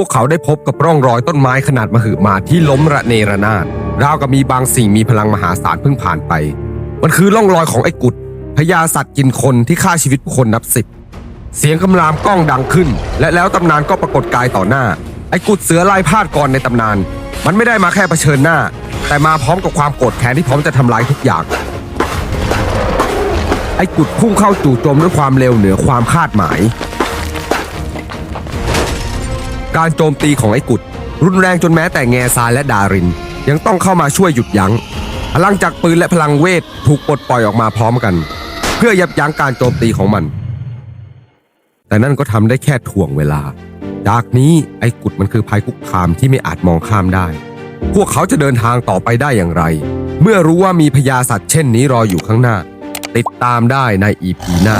วกเขาได้พบกับร่องรอยต้นไม้ขนาดมหึมาที่ล้มระเนระนาดราวกับมีบางสิ่งมีพลังมหาศาลเพิ่งผ่านไป มันคือร่องรอยของไอ้กุดพญาสัตว์กินคนที่ฆ่าชีวิตผู้คนนับสิบเสียงคำรามก้องดังขึ้น และแล้วตำนานก็ปรากฏกายต่อหน้า ไอ้กุดเสือลายพาดกรในตำนาน มันไม่ได้มาแค่เผชิญหน้า แต่มาพร้อมกับความโกรธแค้นที่พร้อมจะทำลายทุกอย่าง ไอ้กุดพุ่งเข้าจู่โจมด้วยความเร็วเหนือความคาดหมาย การโจมตีของไอ้กุด รุนแรงจนแม้แต่แง่ทรายและดาริน ยังต้องเข้ามาช่วยหยุดยัง้งพลังจากปืนและพลังเวทถูกปลดปล่อยออกมาพร้อมกัน เพื่อยับยั้งการโจมตีของมัน แต่นั่นก็ทำได้แค่ถ่วงเวลา จากนี้ไอ้กุดมันคือภัยคุกคามที่ไม่อาจมองข้ามได้ พวกเขาจะเดินทางต่อไปได้อย่างไร เมื่อรู้ว่ามีพญาสัตว์เช่นนี้รออยู่ข้างหน้า ติดตามได้ในอีพีหน้า